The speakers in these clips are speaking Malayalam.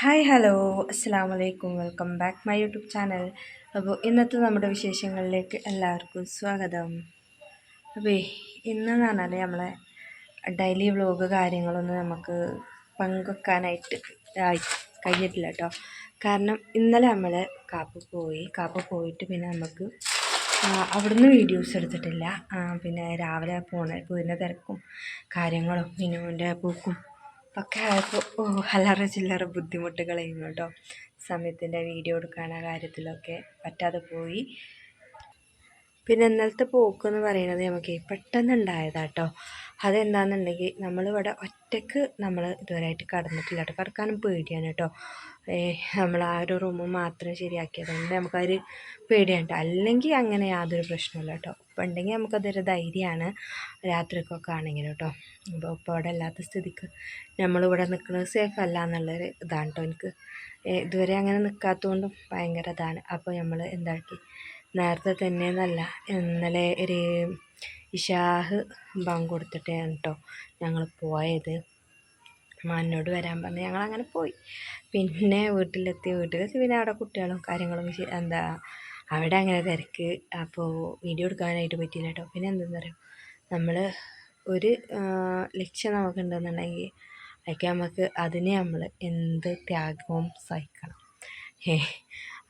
ഹായ് ഹലോ അസ്സാം വലൈക്കും welcome back my YouTube channel അപ്പോൾ ഇന്നത്തെ നമ്മുടെ വിശേഷങ്ങളിലേക്ക് എല്ലാവർക്കും സ്വാഗതം. അപ്പോൾ ഇന്നെന്ന് പറഞ്ഞാൽ നമ്മളെ ഡെയിലി വ്ലോഗ് കാര്യങ്ങളൊന്നും നമുക്ക് പങ്കുവെക്കാനായിട്ട് കഴിഞ്ഞിട്ടില്ല കേട്ടോ കാരണം ഇന്നലെ നമ്മൾ കാപ്പ് പോയി. കാപ്പ് പോയിട്ട് പിന്നെ നമുക്ക് അവിടുന്ന് വീഡിയോസ് എടുത്തിട്ടില്ല. പിന്നെ രാവിലെ പോണ പോയിരുന്ന തിരക്കും കാര്യങ്ങളും മിനുവിന്റെ പൂക്കും ഒക്കെ ആയപ്പോൾ അല്ലറ ചില്ലറ ബുദ്ധിമുട്ടുകളായിരുന്നു കേട്ടോ സമയത്തിന്റെ വീഡിയോ എടുക്കാനുള്ള കാര്യത്തിലൊക്കെ പറ്റാതെ പോയി. പിന്നെ ഇന്നലത്തെ പോക്കെന്ന് പറയുന്നത് നമുക്ക് പെട്ടെന്ന് ഉണ്ടായതാട്ടോ അതെന്താണെന്നുണ്ടെങ്കിൽ നമ്മളിവിടെ ഒറ്റയ്ക്ക് നമ്മൾ ഇതുവരെയായിട്ട് കടന്നിട്ടില്ല കേട്ടോ. കിടക്കാനും പേടിയാണ് കേട്ടോ. നമ്മൾ ആ ഒരു റൂം മാത്രം ശരിയാക്കിയത് കൊണ്ട് നമുക്കൊരു പേടിയാണ് അല്ലെങ്കിൽ അങ്ങനെ യാതൊരു പ്രശ്നമില്ല കേട്ടോ. ഇപ്പം ഉണ്ടെങ്കിൽ നമുക്കതൊരു ധൈര്യമാണ് രാത്രിക്കൊക്കെ ആണെങ്കിൽ കേട്ടോ. അപ്പോൾ ഇപ്പോൾ അവിടെ അല്ലാത്ത സ്ഥിതിക്ക് നമ്മളിവിടെ നിൽക്കുന്നത് സേഫ് അല്ല എന്നുള്ളൊരു ഇതാണ് കേട്ടോ. എനിക്ക് ഇതുവരെ അങ്ങനെ നിൽക്കാത്തതുകൊണ്ടും ഭയങ്കര ഇതാണ്. അപ്പോൾ നമ്മൾ എന്താക്കി നേരത്തെ തന്നെ എന്നല്ല ഇന്നലെ ഒരു ഇഷാഹ് ബാങ്ക് കൊടുത്തിട്ടാണ് കേട്ടോ ഞങ്ങൾ പോയത്. മാനോട് വരാൻ പറഞ്ഞ് ഞങ്ങൾ അങ്ങനെ പോയി. പിന്നെ വീട്ടിലെത്തി. വീട്ടിലെത്തി പിന്നെ അവിടെ കുട്ടികളും കാര്യങ്ങളും എന്താ അവിടെ അങ്ങനെ തിരക്ക്. അപ്പോൾ വീഡിയോ എടുക്കാനായിട്ട് പറ്റിയില്ല കേട്ടോ പിന്നെ എന്തെന്ന് നമ്മൾ ഒരു ലക്ഷ്യം നമുക്കുണ്ടെന്നുണ്ടെങ്കിൽ അതൊക്കെ നമുക്ക് അതിനെ നമ്മൾ എന്ത് ത്യാഗവും സഹിക്കണം. ഏ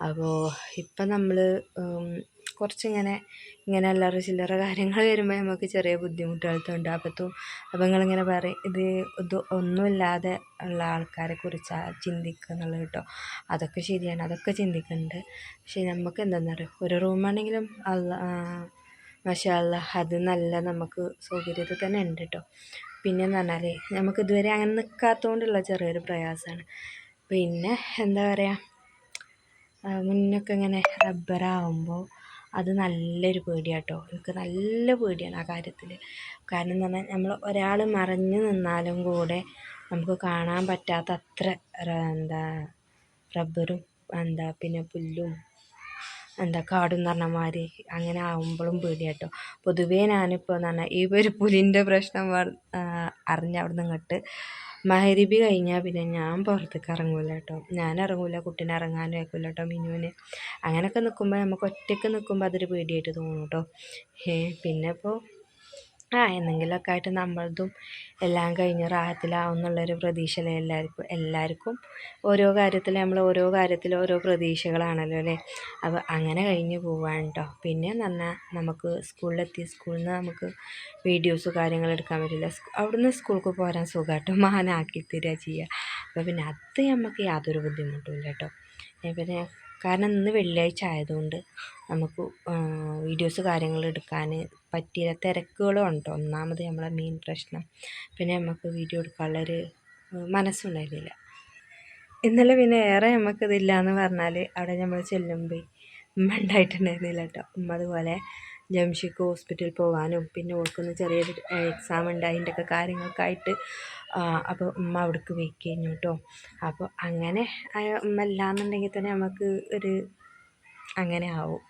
അപ്പോൾ ഇപ്പം നമ്മൾ കുറച്ചിങ്ങനെ ഇങ്ങനെ അല്ലറ ചില്ലറ കാര്യങ്ങൾ വരുമ്പോൾ നമുക്ക് ചെറിയ ബുദ്ധിമുട്ടുകൾ ഉണ്ടാകത്തും അപ്പോൾ നിങ്ങളിങ്ങനെ പറയും ഇത് ഇത് ഒന്നുമില്ലാതെ ഉള്ള ആൾക്കാരെ കുറിച്ചാണ് ചിന്തിക്കുക എന്നുള്ളത് കേട്ടോ. അതൊക്കെ ശരിയാണ് അതൊക്കെ ചിന്തിക്കുന്നുണ്ട് പക്ഷേ നമുക്ക് എന്താണെന്നറിയോ ഒരു റൂമാണെങ്കിലും അല്ല മഷാല്ല അത് നല്ല നമുക്ക് സൗകര്യത്തിൽ തന്നെ ഉണ്ട് കേട്ടോ. പിന്നെയെന്ന് പറഞ്ഞാൽ നമുക്ക് ഇതുവരെ അങ്ങനെ നിൽക്കാത്തതുകൊണ്ടുള്ള ചെറിയൊരു പ്രയാസമാണ് പിന്നെ എന്താ പറയുക മുന്നൊക്കെ ഇങ്ങനെ റബ്ബറാകുമ്പോൾ അത് നല്ലൊരു പേടിയാണ് കേട്ടോ എനിക്ക് നല്ല പേടിയാണ് ആ കാര്യത്തിൽ കാരണം എന്ന് പറഞ്ഞാൽ നമ്മൾ ഒരാൾ മറഞ്ഞു നിന്നാലും കൂടെ നമുക്ക് കാണാൻ പറ്റാത്ത അത്ര എന്താ റബ്ബറും എന്താ പിന്നെ പുല്ലും എന്താ കാടും പറഞ്ഞ മാതിരി അങ്ങനെ ആവുമ്പോഴും പേടിയാട്ടോ. പൊതുവേ ഞാനിപ്പോൾ എന്ന് പറഞ്ഞാൽ ഈ ഒരു പുലിന്റെ പ്രശ്നം അറിഞ്ഞ അവിടെ നിന്ന് ഇങ്ങോട്ട് മഹരിബി കഴിഞ്ഞാൽ പിന്നെ ഞാൻ പുറത്തേക്ക് ഇറങ്ങില്ല കേട്ടോ ഞാൻ ഇറങ്ങില്ല കുട്ടീനെ ഇറങ്ങാനും ആയിക്കില്ല കേട്ടോ മിനുവിന്. അങ്ങനെയൊക്കെ നിൽക്കുമ്പോൾ നമുക്ക് ഒറ്റയ്ക്ക് നിൽക്കുമ്പോൾ അതൊരു പേടിയായിട്ട് തോന്നും കേട്ടോ പിന്നെ ഇപ്പോൾ ആ എന്തെങ്കിലുമൊക്കെ ആയിട്ട് നമ്മളതും എല്ലാം കഴിഞ്ഞ് റാഹത്തിലാവും എന്നുള്ളൊരു പ്രതീക്ഷയല്ലേ എല്ലാവർക്കും എല്ലാവർക്കും ഓരോ കാര്യത്തിൽ നമ്മൾ ഓരോ കാര്യത്തിൽ ഓരോ പ്രതീക്ഷകളാണല്ലോ അല്ലേ? അപ്പോൾ അങ്ങനെ കഴിഞ്ഞ് പോവാണ് കേട്ടോ പിന്നെ എന്ന് നമുക്ക് സ്കൂളിലെത്തി സ്കൂളിൽ നിന്ന് നമുക്ക് വീഡിയോസ് കാര്യങ്ങൾ എടുക്കാൻ പറ്റില്ല. അവിടുന്ന് സ്കൂൾക്ക് പോരാൻ സുഖമായിട്ടോ മാനാക്കി തരിക ചെയ്യുക അപ്പോൾ പിന്നെ അത് നമുക്ക് യാതൊരു ബുദ്ധിമുട്ടും ഇല്ല കേട്ടോ പിന്നെ കാരണം ഇന്ന് വെള്ളിയാഴ്ച ആയതുകൊണ്ട് നമുക്ക് വീഡിയോസ് കാര്യങ്ങൾ എടുക്കാൻ പറ്റിയ തിരക്കുകളും ഉണ്ട്. ഒന്നാമത് നമ്മളെ മെയിൻ പ്രശ്നം. പിന്നെ നമുക്ക് വീഡിയോ എടുക്കാനുള്ളൊരു മനസ്സുണ്ടായിരുന്നില്ല. ഇന്നലെ പിന്നെ ഏറെ നമുക്കിതില്ല എന്ന് പറഞ്ഞാൽ അവിടെ നമ്മൾ ചെല്ലുമ്പോൾ ഉമ്മ ഉണ്ടായിട്ടുണ്ടായിരുന്നില്ല കേട്ടോ ഉമ്മ അതുപോലെ ജംഷിക്ക് ഹോസ്പിറ്റലിൽ പോകാനും പിന്നെ ഓൾക്കൊന്ന് ചെറിയൊരു എക്സാം ഉണ്ട് അതിന്റെയൊക്കെ കാര്യങ്ങളൊക്കെ ആയിട്ട് അപ്പോൾ ഉമ്മ അവിടേക്ക് വെയിറ്റ് കഴിഞ്ഞു കേട്ടോ അപ്പോൾ അങ്ങനെ ഉമ്മ ഇല്ലാന്നുണ്ടെങ്കിൽ തന്നെ നമുക്ക് ഒരു അങ്ങനെ ആവും.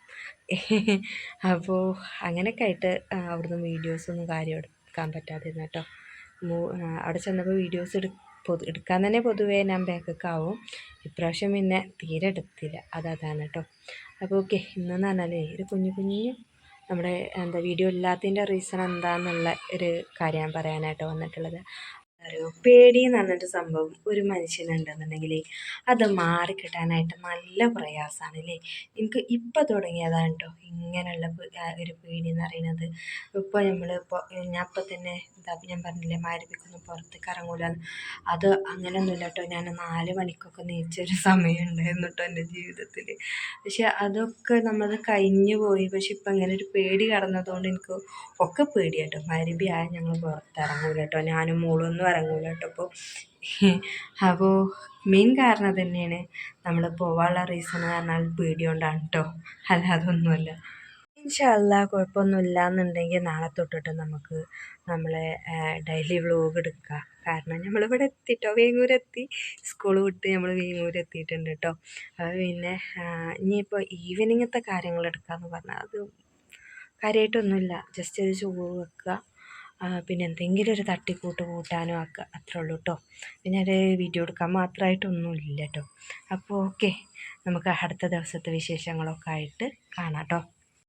അപ്പോൾ അങ്ങനെയൊക്കെ ആയിട്ട് അവിടുന്ന് വീഡിയോസൊന്നും കാര്യം എടുക്കാൻ പറ്റാതിരുന്നു കേട്ടോ അവിടെ ചെന്നപ്പോൾ വീഡിയോസ് എടു പൊതു എടുക്കാൻ തന്നെ പൊതുവേ ഞാൻ ബാക്കൊക്കെ ആവും ഇപ്രാവശ്യം പിന്നെ തീരെ എടുത്തില്ല. അതതാണ് കേട്ടോ അപ്പോൾ ഓക്കെ ഇന്നെന്ന് പറഞ്ഞാൽ ഒരു കുഞ്ഞു കുഞ്ഞു നമ്മുടെ എന്താ വീഡിയോ ഇല്ലാത്തതിന്റെ റീസൺ എന്താണെന്നുള്ള ഒരു കാര്യം പറയാനായിട്ട് വന്നിട്ടുള്ളത്. അറിയോ പേടി എന്ന് പറഞ്ഞിട്ട് സംഭവം ഒരു മനുഷ്യനുണ്ടെന്നുണ്ടെങ്കിൽ അത് മാറിക്കിട്ടാനായിട്ട് നല്ല പ്രയാസമാണ് അല്ലേ എനിക്ക് ഇപ്പം തുടങ്ങിയതാണ് കേട്ടോ ഇങ്ങനെയുള്ള ഒരു പേടി എന്ന് പറയുന്നത്. ഇപ്പോൾ നമ്മൾ ഇപ്പോൾ ഞാൻ ഇപ്പം തന്നെ എന്താ ഞാൻ പറഞ്ഞില്ലേ മാരപ്പിക്കൊന്നും പുറത്തേക്ക് ഇറങ്ങൂല അത് അങ്ങനെയൊന്നുമില്ല കേട്ടോ ഞാൻ നാല് മണിക്കൊക്കെ നീച്ചൊരു സമയമുണ്ടായിരുന്നു കേട്ടോ എന്റെ ജീവിതത്തിൽ പക്ഷെ അതൊക്കെ നമ്മൾ കഴിഞ്ഞു പോയി. പക്ഷെ ഇപ്പം ഇങ്ങനെ ഒരു പേടി കടന്നതുകൊണ്ട് എനിക്ക് ഒക്കെ പേടിയാട്ടോ മരുഭി ആയാൽ ഞങ്ങൾ പുറത്തിറങ്ങൂല കേട്ടോ ഞാനും മോളൊന്നും ഇറങ്ങൂല കേട്ടോ അപ്പോൾ അപ്പോൾ മെയിൻ കാരണം തന്നെയാണ് നമ്മൾ പോവാനുള്ള റീസൺ പറഞ്ഞാൽ പേടി കൊണ്ടാണ് കേട്ടോ അല്ലാതൊന്നുമല്ല ഇൻഷല്ല കുഴപ്പമൊന്നുമില്ല എന്നുണ്ടെങ്കിൽ നാളെ തൊട്ടിട്ട് നമുക്ക് നമ്മളെ ഡെയിലി വ്ലോഗ് എടുക്കാം. കാരണം നമ്മളിവിടെ എത്തിട്ടോ വേങ്ങൂരെത്തി. സ്കൂൾ വിട്ട് നമ്മൾ വേങ്ങൂർ എത്തിയിട്ടുണ്ട് കേട്ടോ അപ്പോൾ പിന്നെ ഇനിയിപ്പോൾ ഈവനിങ്ങത്തെ കാര്യങ്ങൾ എടുക്കാമെന്ന് പറഞ്ഞാൽ അത് കാര്യമായിട്ടൊന്നുമില്ല ജസ്റ്റ് ഒരു ചോറ് വെക്കുക. പിന്നെ എന്തെങ്കിലും ഒരു തട്ടിക്കൂട്ട് കൂട്ടാനോ ആക്കുക അത്രേ ഉള്ളൂ കേട്ടോ പിന്നെ ഒരു വീഡിയോ എടുക്കാൻ മാത്രമായിട്ടൊന്നും ഇല്ല കേട്ടോ അപ്പോൾ ഓക്കെ നമുക്ക് അടുത്ത ദിവസത്തെ വിശേഷങ്ങളൊക്കെ ആയിട്ട് കാണാം കേട്ടോ